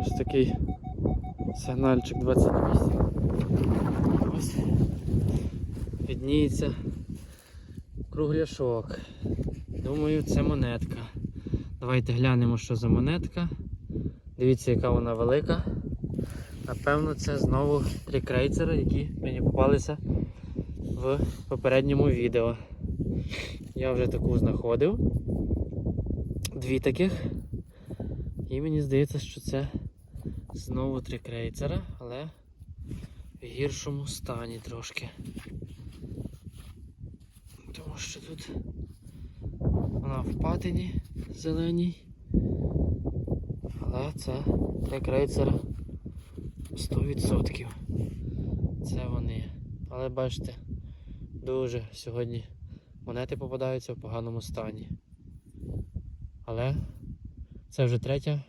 Ось такий сигнальчик 28. Ось відніється кругляшок. Думаю, це монетка. Давайте глянемо, що за монетка. Дивіться, яка вона велика. Напевно, це знову три крейцера, які мені попалися в попередньому відео. Я вже таку знаходив. Дві таких. І мені здається, що це знову три крейцера, але в гіршому стані трошки. Тому що тут вона в патині зеленій. Але це три крейцера 100%. Це вони. Але бачите, дуже сьогодні монети попадаються в поганому стані. Але це вже третя